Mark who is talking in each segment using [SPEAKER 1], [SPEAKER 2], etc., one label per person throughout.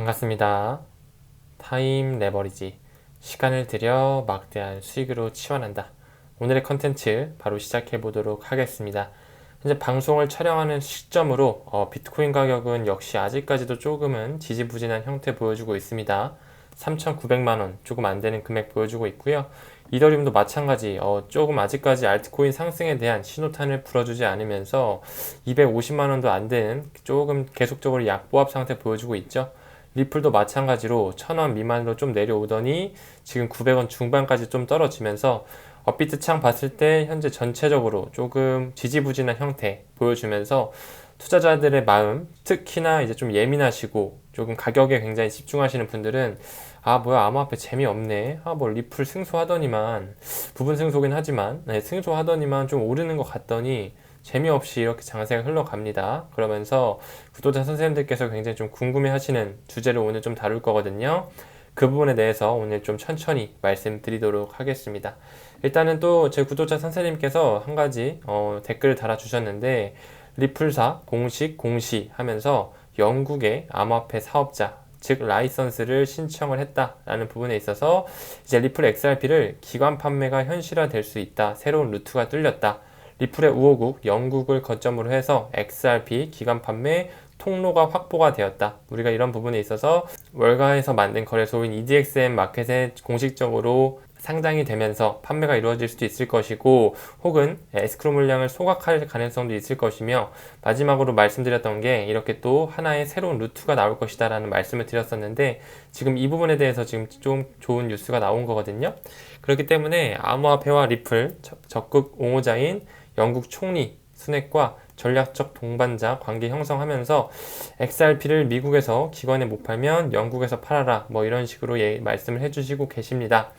[SPEAKER 1] 반갑습니다. 타임 레버리지. 시간을 들여 막대한 수익으로 치환한다. 오늘의 컨텐츠 바로 시작해 보도록 하겠습니다. 현재 방송을 촬영하는 시점으로 어, 비트코인 가격은 역시 아직까지도 조금은 지지부진한 형태 보여주고 있습니다. 3,900만원 조금 안 되는 금액 보여주고 있고요. 이더리움도 마찬가지 어, 조금 아직까지 알트코인 상승에 대한 신호탄을 불어주지 않으면서 250만원도 안 되는 조금 계속적으로 약보합 상태 보여주고 있죠. 리플도 마찬가지로 1000원 미만으로 좀 내려오더니 지금 900원 중반까지 좀 떨어지면서 업비트 창 봤을 때 현재 전체적으로 조금 지지부진한 형태 보여주면서 투자자들의 마음, 특히나 이제 좀 예민하시고 조금 가격에 굉장히 집중하시는 분들은 아 뭐야 암호화폐 재미없네. 아 뭐 리플 승소하더니만 부분 승소긴 하지만 네, 승소하더니만 좀 오르는 것 같더니 재미없이 이렇게 장세가 흘러갑니다. 그러면서 구독자 선생님들께서 굉장히 좀 궁금해 하시는 주제를 오늘 좀 다룰 거거든요. 그 부분에 대해서 오늘 좀 천천히 말씀드리도록 하겠습니다. 일단은 또 제 구독자 선생님께서 한 가지 어, 댓글을 달아주셨는데 리플사 공식 공시 하면서 영국의 암호화폐 사업자 즉 라이선스를 신청을 했다라는 부분에 있어서 이제 리플 XRP를 기관 판매가 현실화될 수 있다. 새로운 루트가 뚫렸다. 리플의 우호국 영국을 거점으로 해서 XRP 기관 판매 통로가 확보가 되었다. 우리가 이런 부분에 있어서 월가에서 만든 거래소인 EDXM 마켓에 공식적으로 상장이 되면서 판매가 이루어질 수도 있을 것이고 혹은 에스크로 물량을 소각할 가능성도 있을 것이며 마지막으로 말씀드렸던 게 이렇게 또 하나의 새로운 루트가 나올 것이다 라는 말씀을 드렸었는데 지금 이 부분에 대해서 지금 좀 좋은 뉴스가 나온 거거든요 그렇기 때문에 암호화폐와 리플 적극 옹호자인 영국 총리 순핵과 전략적 동반자 관계 형성하면서 XRP를 미국에서 기관에 못 팔면 영국에서 팔아라 뭐 이런 식으로 예, 말씀을 해주시고 계십니다.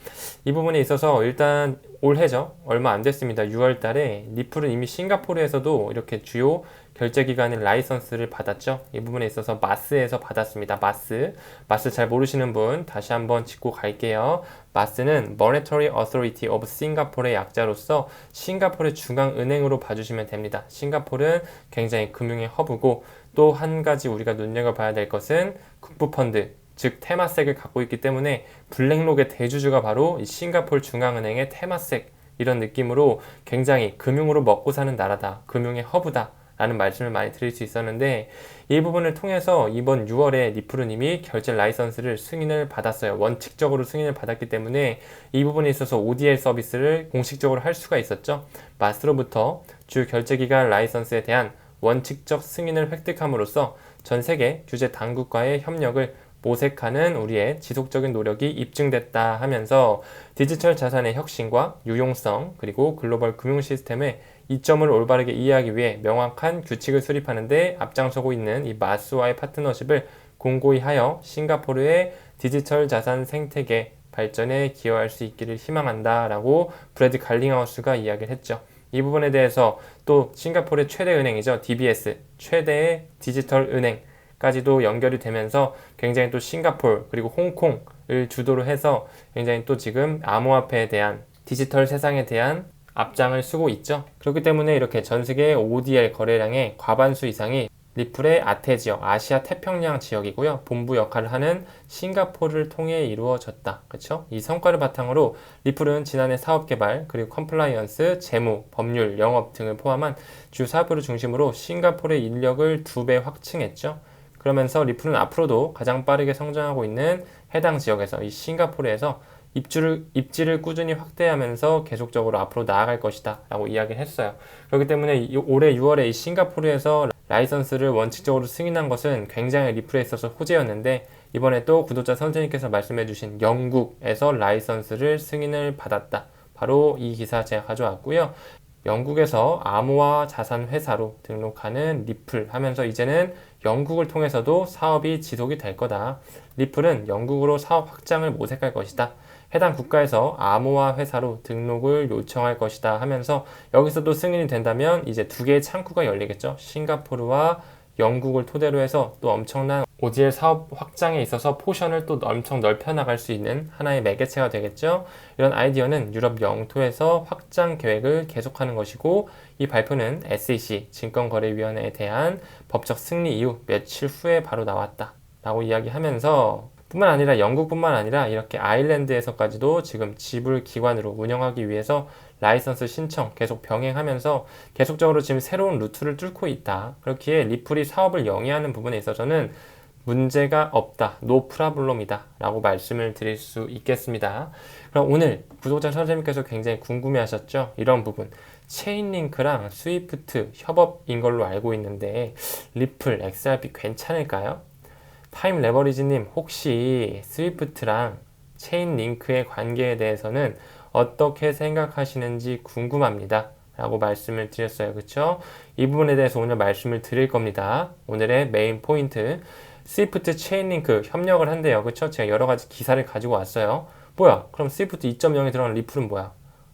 [SPEAKER 1] 이 부분에 있어서 일단 올해죠 얼마 안 됐습니다. 6월 달에 리플은 이미 싱가포르에서도 이렇게 주요 결제기관의 라이선스를 받았죠. 이 부분에 있어서 마스에서 받았습니다. 마스. 마스 잘 모르시는 분 다시 한번 짚고 갈게요. 마스는 Monetary Authority of Singapore의 약자로서 싱가포르의 중앙은행으로 봐주시면 됩니다. 싱가포르는 굉장히 금융의 허브고 또 한 가지 우리가 눈여겨봐야 될 것은 국부펀드 즉 테마색을 갖고 있기 때문에 블랙록의 대주주가 바로 이 싱가포르 중앙은행의 테마색 이런 느낌으로 굉장히 금융으로 먹고 사는 나라다. 금융의 허브다. 라는 말씀을 많이 드릴 수 있었는데 이 부분을 통해서 이번 6월에 리프르님이 결제 라이선스를 승인을 받았어요. 원칙적으로 승인을 받았기 때문에 이 부분에 있어서 ODL 서비스를 공식적으로 할 수가 있었죠. 마스로부터 주 결제기간 라이선스에 대한 원칙적 승인을 획득함으로써 전 세계 규제 당국과의 협력을 모색하는 우리의 지속적인 노력이 입증됐다 하면서 디지털 자산의 혁신과 유용성 그리고 글로벌 금융 시스템의 이 점을 올바르게 이해하기 위해 명확한 규칙을 수립하는 데 앞장서고 있는 이 마스와의 파트너십을 공고히 하여 싱가포르의 디지털 자산 생태계 발전에 기여할 수 있기를 희망한다 라고 브래드 갈링하우스가 이야기를 했죠. 이 부분에 대해서 또 싱가포르의 최대 은행이죠. DBS 최대의 디지털 은행까지도 연결이 되면서 굉장히 또 싱가포르 그리고 홍콩을 주도로 해서 굉장히 또 지금 암호화폐에 대한 디지털 세상에 대한 앞장을 쓰고 있죠. 그렇기 때문에 이렇게 전 세계 ODL 거래량의 과반수 이상이 리플의 아태 지역, 아시아 태평양 지역이고요. 본부 역할을 하는 싱가포르를 통해 이루어졌다. 그렇죠? 이 성과를 바탕으로 리플은 지난해 사업 개발, 그리고 컴플라이언스, 재무, 법률, 영업 등을 포함한 주 사업부를 중심으로 싱가포르의 인력을 두 배 확충했죠. 그러면서 리플은 앞으로도 가장 빠르게 성장하고 있는 해당 지역에서 이 싱가포르에서 입주를, 입지를 꾸준히 확대하면서 계속적으로 앞으로 나아갈 것이다 라고 이야기를 했어요. 그렇기 때문에 올해 6월에 이 싱가포르에서 라이선스를 원칙적으로 승인한 것은 굉장히 리플에 있어서 호재였는데 이번에 또 구독자 선생님께서 말씀해 주신 영국에서 라이선스를 승인을 받았다. 바로 이 기사 제가 가져왔고요. 영국에서 암호화 자산 회사로 등록하는 리플 하면서 이제는 영국을 통해서도 사업이 지속이 될 거다. 리플은 영국으로 사업 확장을 모색할 것이다. 해당 국가에서 암호화 회사로 등록을 요청할 것이다 하면서 여기서도 승인이 된다면 이제 두 개의 창구가 열리겠죠. 싱가포르와 영국을 토대로 해서 또 엄청난 OGL 사업 확장에 있어서 포션을 또 엄청 넓혀 나갈 수 있는 하나의 매개체가 되겠죠. 이런 아이디어는 유럽 영토에서 확장 계획을 계속하는 것이고 이 발표는 SEC 증권거래위원회에 대한 법적 승리 이후 며칠 후에 바로 나왔다. 라고 이야기하면서 뿐만 아니라 영국뿐만 아니라 이렇게 아일랜드에서까지도 지금 지불 기관으로 운영하기 위해서 라이선스 신청 계속 병행하면서 계속적으로 지금 새로운 루트를 뚫고 있다. 그렇기에 리플이 사업을 영위하는 부분에 있어서는 문제가 없다. 노 프라블럼이다. 라고 말씀을 드릴 수 있겠습니다. 그럼 오늘 구독자 선생님께서 굉장히 궁금해 하셨죠? 이런 부분. 체인링크랑 스위프트 협업인 걸로 알고 있는데 리플, XRP 괜찮을까요? 타임 레버리지님 혹시 스위프트랑 체인 링크의 관계에 대해서는 어떻게 생각하시는지 궁금합니다. 라고 말씀을 드렸어요. 그쵸? 이 부분에 대해서 오늘 말씀을 드릴 겁니다. 오늘의 메인 포인트. 스위프트 체인 링크 협력을 한대요. 그쵸? 제가 여러 가지 기사를 가지고 왔어요. 뭐야? 그럼 스위프트 2.0에 들어간 리플은 뭐야?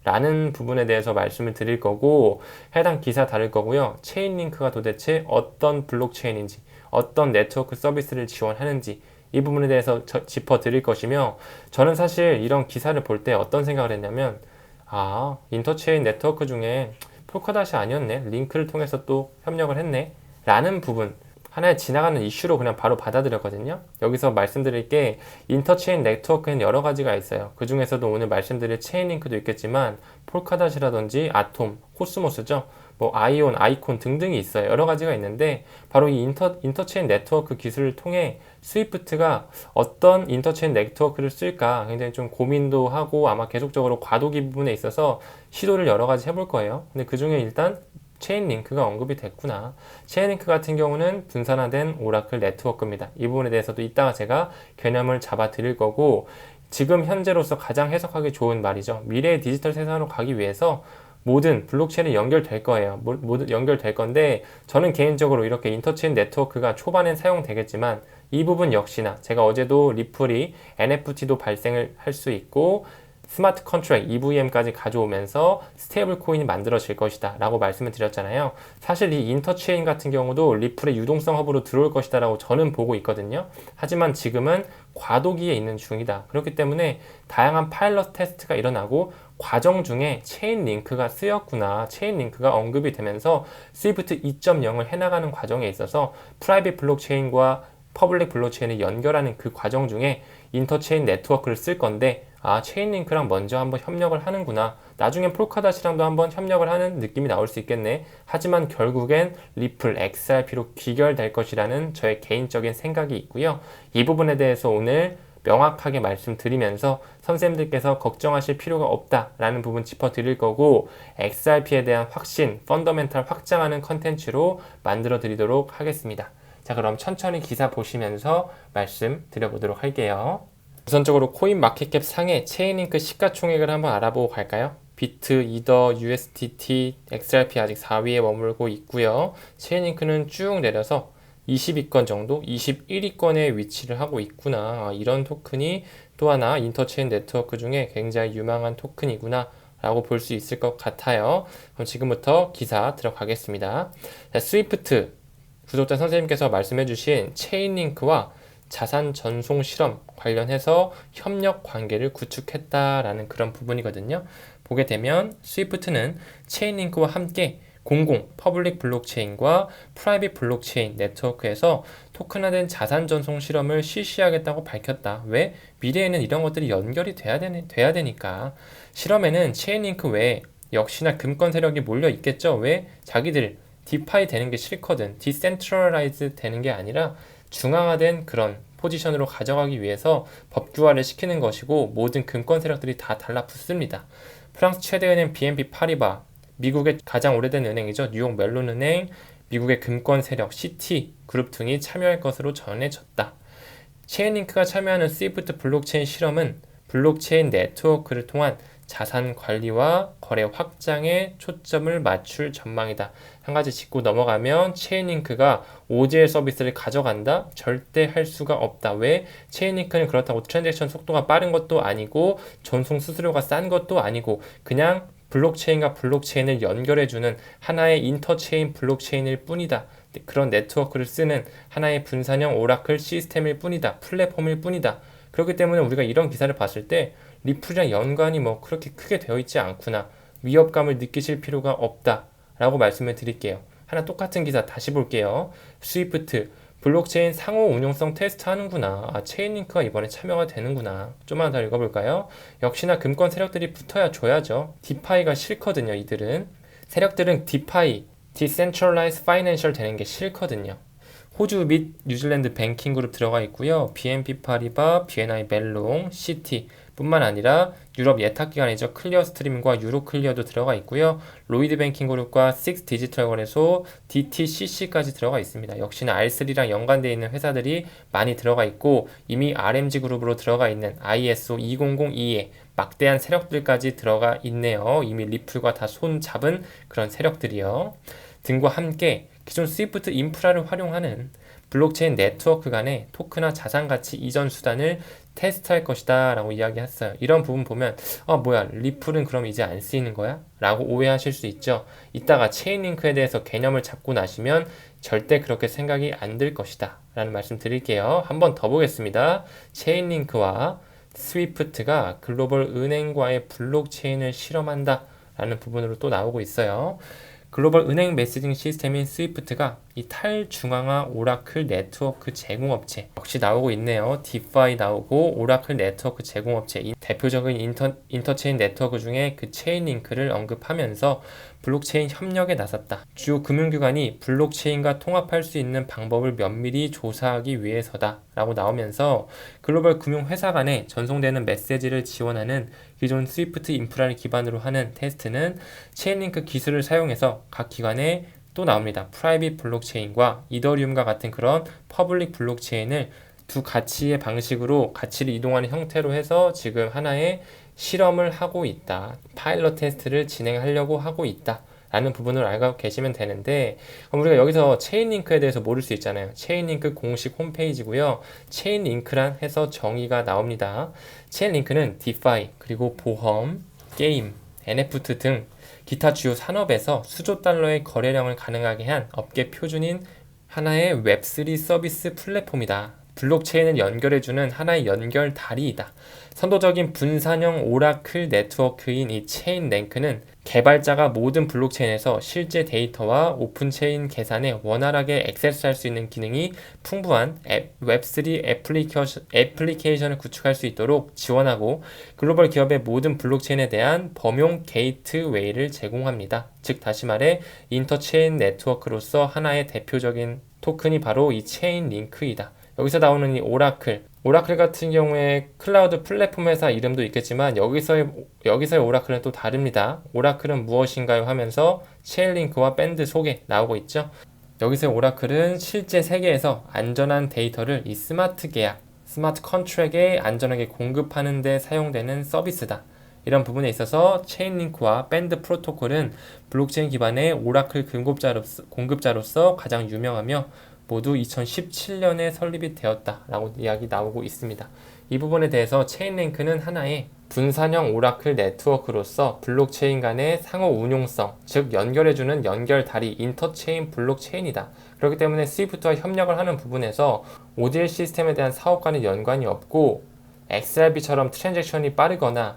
[SPEAKER 1] 라는 부분에 대해서 말씀을 드릴 거고 해당 기사 다룰 거고요. 체인 링크가 도대체 어떤 블록체인인지 어떤 네트워크 서비스를 지원하는지 이 부분에 대해서 짚어 드릴 것이며 저는 사실 이런 기사를 볼 때 어떤 생각을 했냐면 아 인터체인 네트워크 중에 폴카닷이 아니었네 링크를 통해서 또 협력을 했네 라는 부분 하나의 지나가는 이슈로 그냥 바로 받아들였거든요. 여기서 말씀드릴 게 인터체인 네트워크는 여러 가지가 있어요. 그 중에서도 오늘 말씀드릴 체인링크도 있겠지만 폴카닷이라든지 아톰, 코스모스죠. 뭐 아이온, 아이콘 등등이 있어요. 여러 가지가 있는데 바로 이 인터, 인터체인 네트워크 기술을 통해 스위프트가 어떤 인터체인 네트워크를 쓸까 굉장히 좀 고민도 하고 아마 계속적으로 과도기 부분에 있어서 시도를 여러 가지 해볼 거예요. 근데 그 중에 일단 체인 링크가 언급이 됐구나. 체인 링크 같은 경우는 분산화된 오라클 네트워크입니다. 이 부분에 대해서도 이따가 제가 개념을 잡아 드릴 거고 지금 현재로서 가장 해석하기 좋은 말이죠. 미래의 디지털 세상으로 가기 위해서 모든 블록체인이 연결될 거예요. 모두 연결될 건데 저는 개인적으로 이렇게 인터체인 네트워크가 초반엔 사용되겠지만 이 부분 역시나 제가 어제도 리플이 NFT도 발생을 할 수 있고 스마트 컨트랙 EVM까지 가져오면서 스테이블 코인이 만들어질 것이다 라고 말씀을 드렸잖아요. 사실 이 인터체인 같은 경우도 리플의 유동성 허브로 들어올 것이다 라고 저는 보고 있거든요. 하지만 지금은 과도기에 있는 중이다. 그렇기 때문에 다양한 파일럿 테스트가 일어나고 과정 중에 체인 링크가 쓰였구나, 체인 링크가 언급이 되면서 스위프트 2.0을 해나가는 과정에 있어서 프라이빗 블록체인과 퍼블릭 블록체인을 연결하는 그 과정 중에 인터체인 네트워크를 쓸 건데 아 체인링크랑 먼저 한번 협력을 하는구나. 나중엔 폴카닷이랑도 한번 협력을 하는 느낌이 나올 수 있겠네. 하지만 결국엔 리플 XRP로 귀결될 것이라는 저의 개인적인 생각이 있고요. 이 부분에 대해서 오늘 명확하게 말씀드리면서 선생님들께서 걱정하실 필요가 없다라는 부분 짚어드릴 거고 XRP에 대한 확신, 펀더멘탈 확장하는 컨텐츠로 만들어 드리도록 하겠습니다. 자 그럼 천천히 기사 보시면서 말씀 드려보도록 할게요. 우선적으로 코인 마켓캡 상의 체인링크 시가총액을 한번 알아보고 갈까요? 비트, 이더, USDT, XRP 아직 4위에 머물고 있고요. 체인링크는 쭉 내려서 20위권 정도, 21위권에 위치를 하고 있구나. 아, 이런 토큰이 또 하나 인터체인 네트워크 중에 굉장히 유망한 토큰이구나. 라고 볼 수 있을 것 같아요. 그럼 지금부터 기사 들어가겠습니다. 자, 스위프트 구독자 선생님께서 말씀해주신 체인링크와 자산 전송 실험 관련해서 협력 관계를 구축했다라는 그런 부분이거든요. 보게 되면 스위프트는 체인링크와 함께 공공 퍼블릭 블록체인과 프라이빗 블록체인 네트워크에서 토큰화된 자산 전송 실험을 실시하겠다고 밝혔다. 왜? 미래에는 이런 것들이 연결이 돼야, 되니, 돼야 되니까. 실험에는 체인링크 외에 역시나 금권 세력이 몰려 있겠죠. 왜? 자기들 디파이 되는 게 싫거든. 디센트럴라이즈 되는 게 아니라 중앙화된 그런 포지션으로 가져가기 위해서 법규화를 시키는 것이고 모든 금권 세력들이 다 달라붙습니다. 프랑스 최대 은행 BNP 파리바, 미국의 가장 오래된 은행이죠. 뉴욕 멜론 은행, 미국의 금권 세력 시티 그룹 등이 참여할 것으로 전해졌다. 체인링크가 참여하는 스위프트 블록체인 실험은 블록체인 네트워크를 통한 자산 관리와 거래 확장에 초점을 맞출 전망이다. 한 가지 짚고 넘어가면 체인링크가 OGL 서비스를 가져간다? 절대 할 수가 없다. 왜? 체인링크는 그렇다고 트랜잭션 속도가 빠른 것도 아니고 전송 수수료가 싼 것도 아니고 그냥 블록체인과 블록체인을 연결해주는 하나의 인터체인 블록체인일 뿐이다. 그런 네트워크를 쓰는 하나의 분산형 오라클 시스템일 뿐이다. 플랫폼일 뿐이다. 그렇기 때문에 우리가 이런 기사를 봤을 때 리플이랑 연관이 뭐 그렇게 크게 되어 있지 않구나. 위협감을 느끼실 필요가 없다. 라고 말씀을 드릴게요. 하나 똑같은 기사 다시 볼게요. 스위프트 블록체인 상호 운용성 테스트 하는구나. 아, 체인링크가 이번에 참여가 되는구나. 좀만 더 읽어볼까요? 역시나 금권 세력들이 붙어야 줘야죠. 디파이가 싫거든요, 이들은. 세력들은 디파이, Decentralized Financial 되는 게 싫거든요. 호주 및 뉴질랜드 뱅킹 그룹 들어가 있고요. BNP 파리바, BNI 멜롱, 시티 뿐만 아니라 유럽 예탁 기관이죠. 클리어 스트림과 유로 클리어도 들어가 있고요. 로이드 뱅킹 그룹과 식스 디지털 거래소 DTCC까지 들어가 있습니다. 역시나 R3랑 연관되어 있는 회사들이 많이 들어가 있고 이미 RMG 그룹으로 들어가 있는 ISO 2002에 막대한 세력들까지 들어가 있네요. 이미 리플과 다 손 잡은 그런 세력들이요. 등과 함께 기존 스위프트 인프라를 활용하는 블록체인 네트워크 간의 토크나 자산 가치 이전 수단을 테스트할 것이다 라고 이야기했어요. 이런 부분 보면 아 뭐야 리플은 그럼 이제 안 쓰이는 거야? 라고 오해하실 수 있죠. 이따가 체인링크에 대해서 개념을 잡고 나시면 절대 그렇게 생각이 안 들 것이다 라는 말씀 드릴게요. 한번 더 보겠습니다. 체인링크와 스위프트가 글로벌 은행과의 블록체인을 실험한다 라는 부분으로 또 나오고 있어요. 글로벌 은행 메시징 시스템인 스위프트가 이 탈중앙화 오라클 네트워크 제공업체 역시 나오고 있네요. 디파이 나오고 오라클 네트워크 제공업체 대표적인 인터, 인터체인 네트워크 중에 그 체인 링크를 언급하면서 블록체인 협력에 나섰다. 주요 금융기관이 블록체인과 통합할 수 있는 방법을 면밀히 조사하기 위해서다. 라고 나오면서 글로벌 금융회사 간에 전송되는 메시지를 지원하는 기존 스위프트 인프라를 기반으로 하는 테스트는 체인링크 기술을 사용해서 각 기관에 또 나옵니다. 프라이빗 블록체인과 이더리움과 같은 그런 퍼블릭 블록체인을 두 가치의 방식으로 가치를 이동하는 형태로 해서 지금 하나의 실험을 하고 있다. 파일럿 테스트를 진행하려고 하고 있다. 라는 부분을 알고 계시면 되는데 우리가 여기서 체인 링크에 대해서 모를 수 있잖아요. 체인 링크 공식 홈페이지고요. 체인 링크란 해서 정의가 나옵니다. 체인 링크는 디파이 그리고 보험, 게임, NFT 등 기타 주요 산업에서 수조 달러의 거래량을 가능하게 한 업계 표준인 하나의 웹3 서비스 플랫폼이다. 블록체인을 연결해주는 하나의 연결 다리이다. 선도적인 분산형 오라클 네트워크인 이 체인 랭크는 개발자가 모든 블록체인에서 실제 데이터와 오픈체인 계산에 원활하게 액세스할 수 있는 기능이 풍부한 웹3 애플리케이션, 애플리케이션을 구축할 수 있도록 지원하고 글로벌 기업의 모든 블록체인에 대한 범용 게이트웨이를 제공합니다. 즉 다시 말해 인터체인 네트워크로서 하나의 대표적인 토큰이 바로 이 체인 링크이다. 여기서 나오는 이 오라클 오라클 같은 경우에 클라우드 플랫폼 회사 이름도 있겠지만 여기서의 여기서의 오라클은 또 다릅니다. 오라클은 무엇인가요 하면서 체인링크와 밴드 속에 나오고 있죠. 여기서의 오라클은 실제 세계에서 안전한 데이터를 이 스마트 계약, 스마트 컨트랙에 안전하게 공급하는 데 사용되는 서비스다. 이런 부분에 있어서 체인 링크와 밴드 프로토콜은 블록체인 기반의 오라클 공급자로서, 공급자로서 가장 유명하며 모두 2017년에 설립이 되었다라고 이야기 나오고 있습니다. 이 부분에 대해서 체인링크는 하나의 분산형 오라클 네트워크로서 블록체인 간의 상호 운용성, 즉 연결해주는 연결 다리 인터체인 블록체인이다. 그렇기 때문에 스위프트와 협력을 하는 부분에서 ODL 시스템에 대한 사업과는 연관이 없고 XRP처럼 트랜잭션이 빠르거나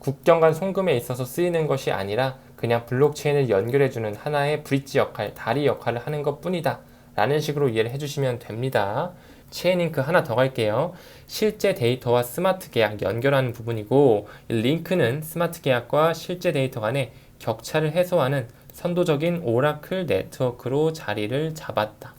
[SPEAKER 1] 국경 간 송금에 있어서 쓰이는 것이 아니라 그냥 블록체인을 연결해주는 하나의 브릿지 역할, 다리 역할을 하는 것 뿐이다. 라는 식으로 이해를 해주시면 됩니다. 체인링크 하나 더 갈게요. 실제 데이터와 스마트 계약 연결하는 부분이고 링크는 스마트 계약과 실제 데이터 간의 격차를 해소하는 선도적인 오라클 네트워크로 자리를 잡았다.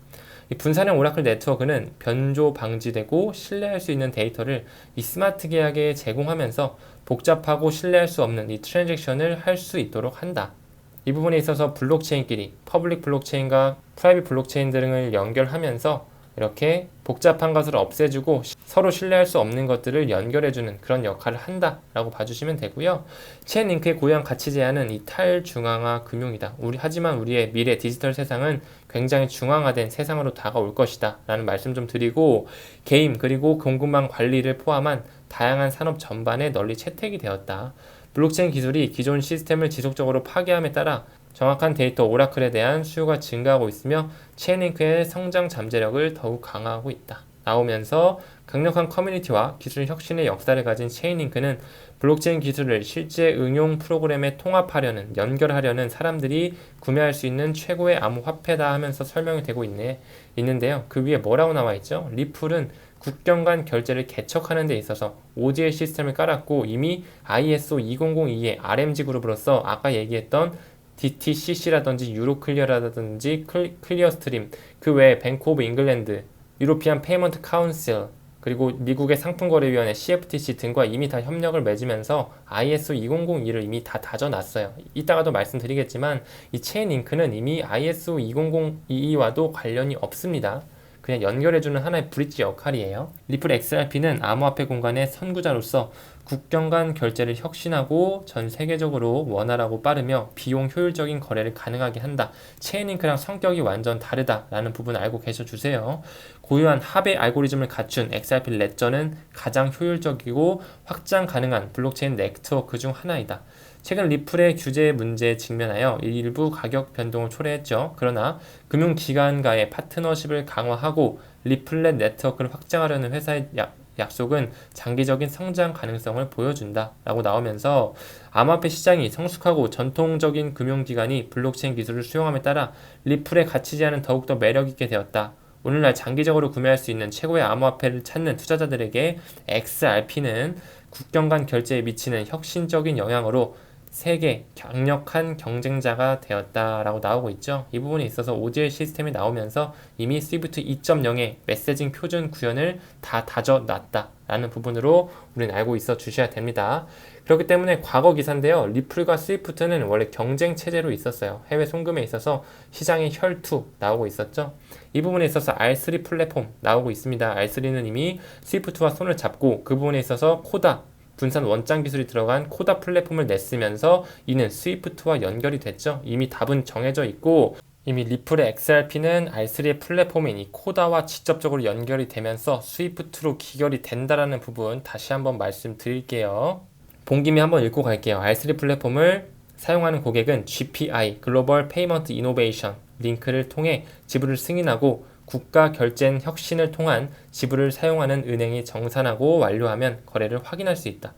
[SPEAKER 1] 이 분산형 오라클 네트워크는 변조 방지되고 신뢰할 수 있는 데이터를 이 스마트 계약에 제공하면서 복잡하고 신뢰할 수 없는 이 트랜잭션을 할 수 있도록 한다. 이 부분에 있어서 블록체인끼리 퍼블릭 블록체인과 프라이빗 블록체인 등을 연결하면서 이렇게 복잡한 것을 없애주고 서로 신뢰할 수 없는 것들을 연결해주는 그런 역할을 한다라고 봐주시면 되고요. 체인링크의 고유한 가치 제한은 이 탈중앙화 금융이다. 우리 하지만 우리의 미래 디지털 세상은 굉장히 중앙화된 세상으로 다가올 것이다 라는 말씀 좀 드리고 게임 그리고 공급망 관리를 포함한 다양한 산업 전반에 널리 채택이 되었다. 블록체인 기술이 기존 시스템을 지속적으로 파괴함에 따라 정확한 데이터 오라클에 대한 수요가 증가하고 있으며 체인링크의 성장 잠재력을 더욱 강화하고 있다. 나오면서 강력한 커뮤니티와 기술 혁신의 역사를 가진 체인링크는 블록체인 기술을 실제 응용 프로그램에 통합하려는 연결하려는 사람들이 구매할 수 있는 최고의 암호화폐다 하면서 설명이 되고 있네 있는데요. 그 위에 뭐라고 나와 있죠? 리플은 국경 간 결제를 개척하는 데 있어서 OGL 시스템을 깔았고 이미 ISO 2002의 RMG 그룹으로서 아까 얘기했던 DTCC라든지 유로클리어라든지 클리어 스트림 그 외에 뱅크 오브 잉글랜드 유로피안 페이먼트 카운슬 그리고 미국의 상품거래위원회 CFTC 등과 이미 다 협력을 맺으면서 ISO 2002를 이미 다 다져놨어요. 이따가도 말씀드리겠지만 이 체인 링크는 이미 ISO 2002와도 관련이 없습니다. 그냥 연결해주는 하나의 브릿지 역할이에요. 리플 XRP는 암호화폐 공간의 선구자로서 국경 간 결제를 혁신하고 전 세계적으로 원활하고 빠르며 비용 효율적인 거래를 가능하게 한다. 체인링크랑 성격이 완전 다르다라는 부분 알고 계셔 주세요. 고유한 합의 알고리즘을 갖춘 XRP 레저는 가장 효율적이고 확장 가능한 블록체인 네트워크 중 하나이다. 최근 리플의 규제 문제에 직면하여 일부 가격 변동을 초래했죠. 그러나 금융기관과의 파트너십을 강화하고 리플렛 네트워크를 확장하려는 회사의 약속은 장기적인 성장 가능성을 보여준다 라고 나오면서 암호화폐 시장이 성숙하고 전통적인 금융기관이 블록체인 기술을 수용함에 따라 리플의 가치 제한은 더욱더 매력있게 되었다. 오늘날 장기적으로 구매할 수 있는 최고의 암호화폐를 찾는 투자자들에게 XRP는 국경 간 결제에 미치는 혁신적인 영향으로 세계 강력한 경쟁자가 되었다라고 나오고 있죠. 이 부분에 있어서 OGL 시스템이 나오면서 이미 스위프트 2.0의 메시징 표준 구현을 다 다져놨다라는 부분으로 우리는 알고 있어 주셔야 됩니다. 그렇기 때문에 과거 기사인데요. 리플과 스위프트는 원래 경쟁 체제로 있었어요. 해외 송금에 있어서 시장의 혈투 나오고 있었죠. 이 부분에 있어서 R3 플랫폼 나오고 있습니다. R3는 이미 스위프트와 손을 잡고 그 부분에 있어서 코다 분산 원장 기술이 들어간 코다 플랫폼을 냈으면서 이는 스위프트와 연결이 됐죠. 이미 답은 정해져 있고 이미 리플의 XRP는 R3의 플랫폼인 이 코다와 직접적으로 연결이 되면서 스위프트로 기결이 된다라는 부분 다시 한번 말씀드릴게요. 본 김에 한번 읽고 갈게요. R3 플랫폼을 사용하는 고객은 GPI, 글로벌 페이먼트 이노베이션 링크를 통해 지불을 승인하고 국가 결제 혁신을 통한 지불을 사용하는 은행이 정산하고 완료하면 거래를 확인할 수 있다.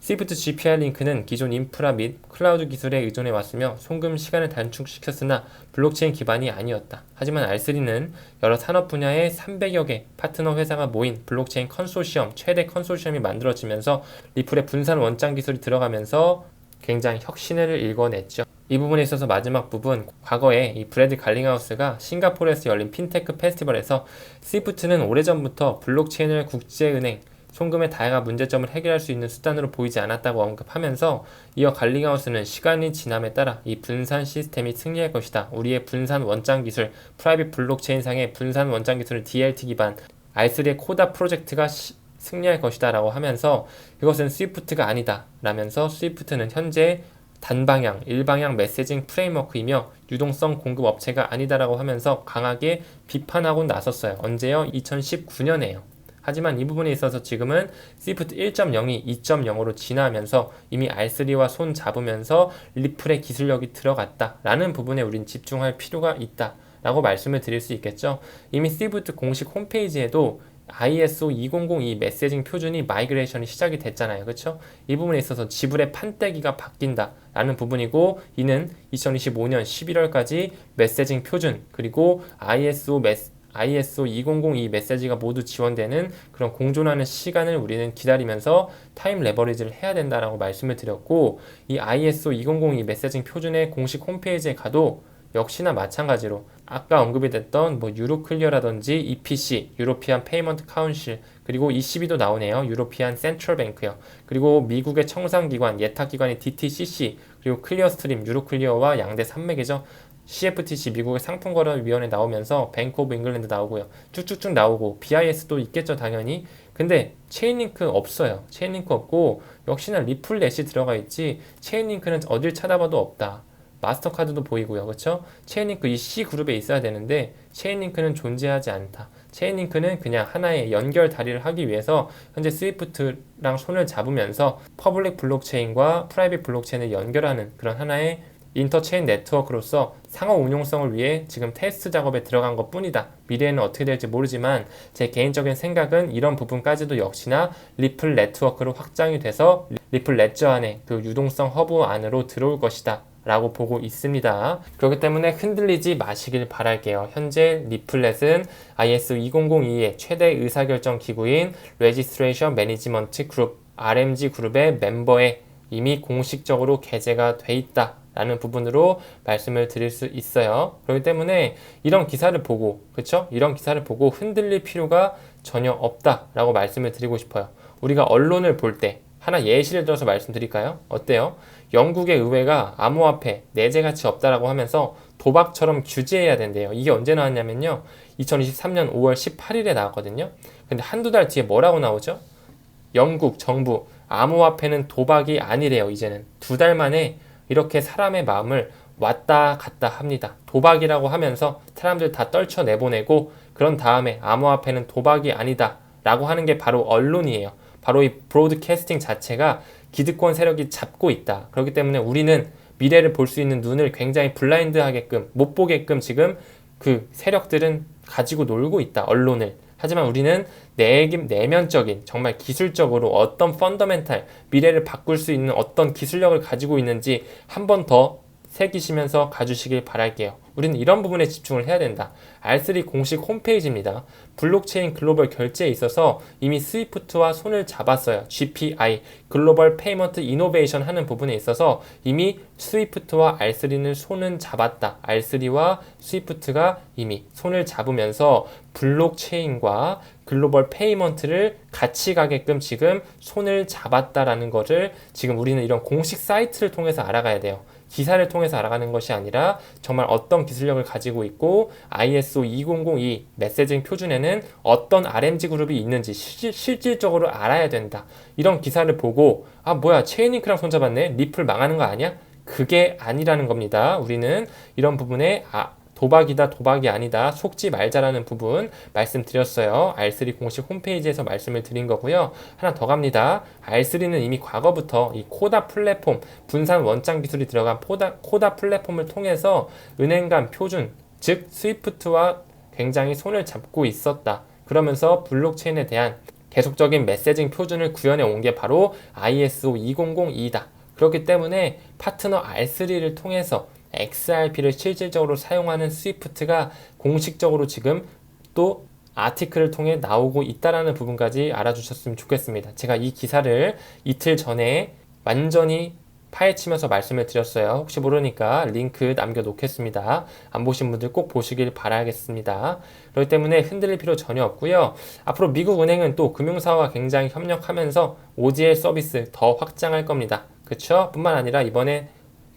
[SPEAKER 1] 스위프트 GPI 링크는 기존 인프라 및 클라우드 기술에 의존해 왔으며 송금 시간을 단축시켰으나 블록체인 기반이 아니었다. 하지만 R3는 여러 산업 분야의 300여 개 파트너 회사가 모인 블록체인 컨소시엄, 최대 컨소시엄이 만들어지면서 리플의 분산 원장 기술이 들어가면서 굉장히 혁신을 일궈냈죠. 이 부분에 있어서 마지막 부분 과거에 이 브래드 갈링하우스가 싱가포르에서 열린 핀테크 페스티벌에서 스위프트는 오래전부터 블록체인을 국제은행 송금의 다양한 문제점을 해결할 수 있는 수단으로 보이지 않았다고 언급하면서 이어 갈링하우스는 시간이 지남에 따라 이 분산 시스템이 승리할 것이다. 우리의 분산 원장 기술, 프라이빗 블록체인상의 분산 원장 기술을 DLT 기반 R3의 코다 프로젝트가 시, 승리할 것이다 라고 하면서 이것은 스위프트가 아니다 라면서 스위프트는 현재 단방향, 일방향 메시징 프레임워크이며 유동성 공급 업체가 아니다라고 하면서 강하게 비판하고 나섰어요. 언제요? 2019년에요. 하지만 이 부분에 있어서 지금은 스위프트 1.0이 2.0으로 진화하면서 이미 R3와 손 잡으면서 리플의 기술력이 들어갔다라는 부분에 우린 집중할 필요가 있다. 라고 말씀을 드릴 수 있겠죠. 이미 스위프트 공식 홈페이지에도 ISO 2002 메시징 표준이 마이그레이션이 시작이 됐잖아요. 그렇죠? 이 부분에 있어서 지불의 판때기가 바뀐다라는 부분이고 이는 2025년 11월까지 메시징 표준 그리고 ISO 메시 ISO 2002 메시지가 모두 지원되는 그런 공존하는 시간을 우리는 기다리면서 타임 레버리지를 해야 된다라고 말씀을 드렸고 이 ISO 2002 메시징 표준의 공식 홈페이지에 가도 역시나 마찬가지로 아까 언급이 됐던 뭐 유로클리어라든지 EPC, 유로피안 페이먼트 카운실 그리고 ECB도 나오네요. 유로피안 센트럴 뱅크요. 그리고 미국의 청산기관, 예탁기관이 DTCC 그리고 클리어스트림, 유로클리어와 양대 산맥이죠. CFTC 미국의 상품거래위원회 나오면서 뱅크 오브 잉글랜드 나오고요. 쭉쭉쭉 나오고 BIS도 있겠죠 당연히. 근데 체인링크 없어요. 체인링크 없고 역시나 리플렛이 들어가 있지 체인링크는 어딜 찾아봐도 없다. 마스터카드도 보이고요. 그렇죠? 체인링크 이 C 그룹에 있어야 되는데 체인링크는 존재하지 않다. 체인링크는 그냥 하나의 연결 다리를 하기 위해서 현재 스위프트랑 손을 잡으면서 퍼블릭 블록체인과 프라이빗 블록체인을 연결하는 그런 하나의 인터체인 네트워크로서 상호 운용성을 위해 지금 테스트 작업에 들어간 것 뿐이다. 미래에는 어떻게 될지 모르지만 제 개인적인 생각은 이런 부분까지도 역시나 리플 네트워크로 확장이 돼서 리플 레저 안에 그 유동성 허브 안으로 들어올 것이다. 라고 보고 있습니다. 그렇기 때문에 흔들리지 마시길 바랄게요. 현재 리플렛은 ISO 2002의 최대 의사결정 기구인 Registration Management Group RMG 그룹의 멤버에 이미 공식적으로 게재가 돼 있다. 라는 부분으로 말씀을 드릴 수 있어요. 그렇기 때문에 이런 기사를 보고, 그쵸? 이런 기사를 보고 흔들릴 필요가 전혀 없다라고 말씀을 드리고 싶어요. 우리가 언론을 볼 때, 하나 예시를 들어서 말씀드릴까요? 어때요? 영국의 의회가 암호화폐 내재 가치 없다라고 하면서 도박처럼 규제해야 된대요. 이게 언제 나왔냐면요. 2023년 5월 18일에 나왔거든요. 근데 한두 달 뒤에 뭐라고 나오죠? 영국 정부 암호화폐는 도박이 아니래요. 이제는 두 달 만에 이렇게 사람의 마음을 왔다 갔다 합니다. 도박이라고 하면서 사람들 다 떨쳐 내보내고 그런 다음에 암호화폐는 도박이 아니다 라고 하는 게 바로 언론이에요. 바로 이 브로드캐스팅 자체가 기득권 세력이 잡고 있다. 그렇기 때문에 우리는 미래를 볼 수 있는 눈을 굉장히 블라인드 하게끔 못 보게끔 지금 그 세력들은 가지고 놀고 있다. 언론을. 하지만 우리는 내면적인 정말 기술적으로 어떤 펀더멘탈 미래를 바꿀 수 있는 어떤 기술력을 가지고 있는지 한 번 더 새기시면서 가주시길 바랄게요. 우리는 이런 부분에 집중을 해야 된다. R3 공식 홈페이지입니다. 블록체인 글로벌 결제에 있어서 이미 스위프트와 손을 잡았어요. GPI, 글로벌 페이먼트 이노베이션 하는 부분에 있어서 이미 스위프트와 R3는 손은 잡았다. R3와 스위프트가 이미 손을 잡으면서 블록체인과 글로벌 페이먼트를 같이 가게끔 지금 손을 잡았다라는 것을 지금 우리는 이런 공식 사이트를 통해서 알아가야 돼요. 기사를 통해서 알아가는 것이 아니라 정말 어떤 기술력을 가지고 있고 ISO 2002 메시징 표준에는 어떤 RMG 그룹이 있는지 실, 실질적으로 알아야 된다. 이런 기사를 보고 아 뭐야 체인링크랑 손잡았네 리플 망하는 거 아니야? 그게 아니라는 겁니다. 우리는 이런 부분에 아, 도박이다 도박이 아니다 속지 말자라는 부분 말씀드렸어요. R3 공식 홈페이지에서 말씀을 드린 거고요. 하나 더 갑니다. R3는 이미 과거부터 이 코다 플랫폼 분산 원장 기술이 들어간 포다, 코다 플랫폼을 통해서 은행 간 표준 즉 스위프트와 굉장히 손을 잡고 있었다. 그러면서 블록체인에 대한 계속적인 메시징 표준을 구현해 온 게 바로 ISO 2002다. 그렇기 때문에 파트너 R3를 통해서 XRP를 실질적으로 사용하는 스위프트가 공식적으로 지금 또 아티클을 통해 나오고 있다라는 부분까지 알아주셨으면 좋겠습니다. 제가 이 기사를 이틀 전에 완전히 파헤치면서 말씀을 드렸어요. 혹시 모르니까 링크 남겨놓겠습니다. 안 보신 분들 꼭 보시길 바라겠습니다. 그렇기 때문에 흔들릴 필요 전혀 없고요. 앞으로 미국 은행은 또 금융사와 굉장히 협력하면서 OGL 서비스 더 확장할 겁니다. 그쵸? 뿐만 아니라 이번에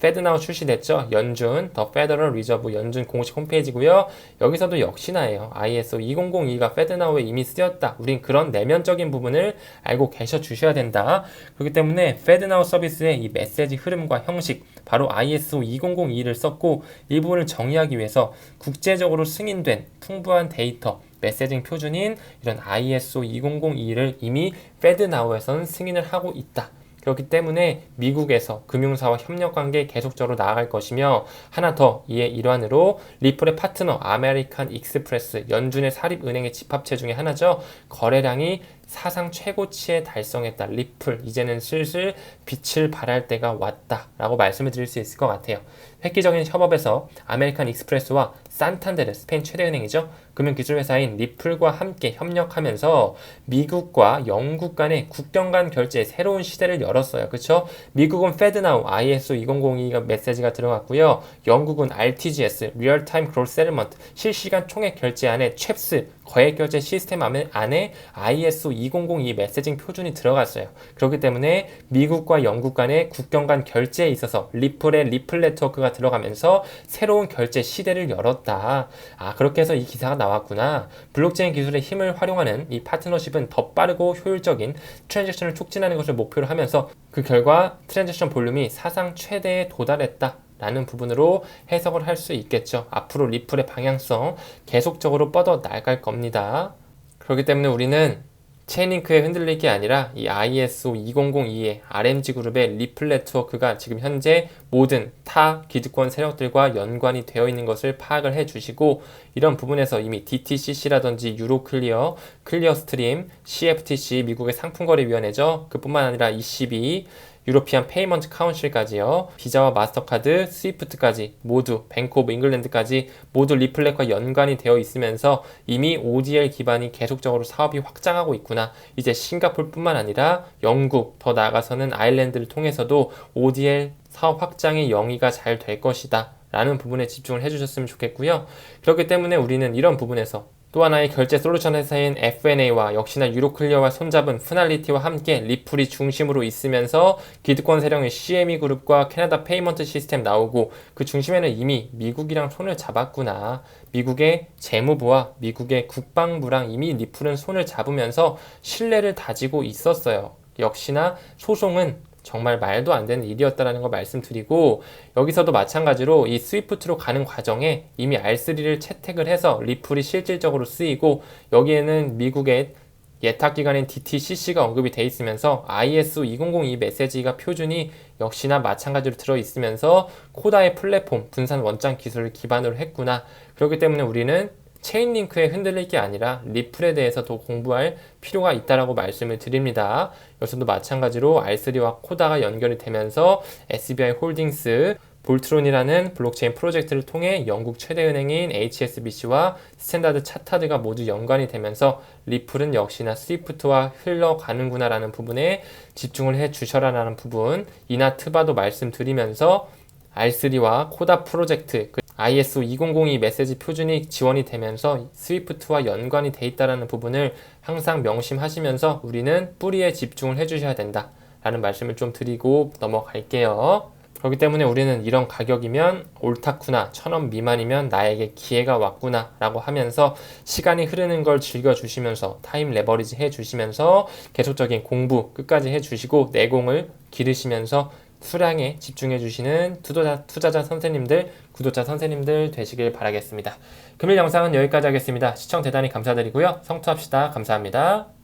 [SPEAKER 1] 페드나우 출시됐죠. 연준, 더 페더럴 리저브 연준 공식 홈페이지고요. 여기서도 역시나예요. ISO 2002가 페드나우에 이미 쓰였다. 우린 그런 내면적인 부분을 알고 계셔 주셔야 된다. 그렇기 때문에 페드나우 서비스의 이 메시지 흐름과 형식, 바로 ISO 2002를 썼고 이 부분을 정의하기 위해서 국제적으로 승인된 풍부한 데이터, 메시징 표준인 이런 ISO 2002를 이미 페드나우에서는 승인을 하고 있다. 그렇기 때문에 미국에서 금융사와 협력 관계 계속적으로 나아갈 것이며 하나 더 이의 일환으로 리플의 파트너 아메리칸 익스프레스 연준의 사립은행의 집합체 중에 하나죠. 거래량이 사상 최고치에 달성했다. 리플 이제는 슬슬 빛을 발할 때가 왔다라고 말씀을 드릴 수 있을 것 같아요. 획기적인 협업에서 아메리칸 익스프레스와 산탄데르 스페인 최대 은행이죠. 금융 기술 회사인 리플과 함께 협력하면서 미국과 영국 간의 국경 간 결제의 새로운 시대를 열었어요. 그렇죠? 미국은 페드나우 ISO 2002가 메시지가 들어갔고요. 영국은 RTGS Real Time Gross Settlement 실시간 총액 결제 안에 챕스 거액 결제 시스템 안에 ISO 2002 메시징 표준이 들어갔어요. 그렇기 때문에 미국과 영국 간의 국경 간 결제에 있어서 리플의 리플 네트워크가 들어가면서 새로운 결제 시대를 열었다. 아, 그렇게 해서 이 기사가 나왔구나. 블록체인 기술의 힘을 활용하는 이 파트너십은 더 빠르고 효율적인 트랜잭션을 촉진하는 것을 목표로 하면서 그 결과 트랜잭션 볼륨이 사상 최대에 도달했다. 라는 부분으로 해석을 할 수 있겠죠. 앞으로 리플의 방향성 계속적으로 뻗어 나갈 겁니다. 그렇기 때문에 우리는 체인링크에 흔들릴 게 아니라 이 ISO 2002의 RMG 그룹의 리플 네트워크가 지금 현재 모든 타 기득권 세력들과 연관이 되어 있는 것을 파악을 해 주시고 이런 부분에서 이미 DTCC라든지 유로클리어, 클리어 스트림, CFTC 미국의 상품거래위원회죠. 그뿐만 아니라 ECB 유로피안 페이먼트 카운실까지요. 비자와 마스터카드, 스위프트까지 모두 뱅크 오브 잉글랜드까지 모두 리플렛과 연관이 되어 있으면서 이미 ODL 기반이 계속적으로 사업이 확장하고 있구나. 이제 싱가폴뿐만 아니라 영국, 더 나아가서는 아일랜드를 통해서도 ODL 사업 확장의 영위가 잘 될 것이다. 라는 부분에 집중을 해주셨으면 좋겠고요. 그렇기 때문에 우리는 이런 부분에서 또 하나의 결제 솔루션 회사인 FNA와 역시나 유로클리어와 손잡은 푸날리티와 함께 리플이 중심으로 있으면서 기득권 세력의 CME 그룹과 캐나다 페이먼트 시스템 나오고 그 중심에는 이미 미국이랑 손을 잡았구나. 미국의 재무부와 미국의 국방부랑 이미 리플은 손을 잡으면서 신뢰를 다지고 있었어요. 역시나 소송은 정말 말도 안 되는 일이었다라는 거 말씀드리고 여기서도 마찬가지로 이 스위프트로 가는 과정에 이미 R3를 채택을 해서 리플이 실질적으로 쓰이고 여기에는 미국의 예탁 기관인 DTCC가 언급이 돼 있으면서 ISO 2002 메시지가 표준이 역시나 마찬가지로 들어 있으면서 코다의 플랫폼 분산 원장 기술을 기반으로 했구나. 그렇기 때문에 우리는 체인 링크에 흔들릴 게 아니라 리플에 대해서 더 공부할 필요가 있다라고 말씀을 드립니다. 여기서도 마찬가지로 R3와 코다가 연결이 되면서 SBI 홀딩스 볼트론이라는 블록체인 프로젝트를 통해 영국 최대 은행인 HSBC와 스탠다드 차타드가 모두 연관이 되면서 리플은 역시나 스위프트와 흘러가는구나라는 부분에 집중을 해 주셔라라는 부분 이나 트바도 말씀드리면서 R3와 코다 프로젝트 그 ISO 2002 메시지 표준이 지원이 되면서 스위프트와 연관이 돼 있다라는 부분을 항상 명심하시면서 우리는 뿌리에 집중을 해 주셔야 된다 라는 말씀을 좀 드리고 넘어갈게요. 그렇기 때문에 우리는 이런 가격이면 옳다구나, 천원 미만이면 나에게 기회가 왔구나 라고 하면서 시간이 흐르는 걸 즐겨주시면서 타임 레버리지 해주시면서 계속적인 공부 끝까지 해주시고 내공을 기르시면서 수량에 집중해 주시는 투자자, 투자자 선생님들, 구독자 선생님들 되시길 바라겠습니다. 금일 영상은 여기까지 하겠습니다. 시청 대단히 감사드리고요. 성투합시다. 감사합니다.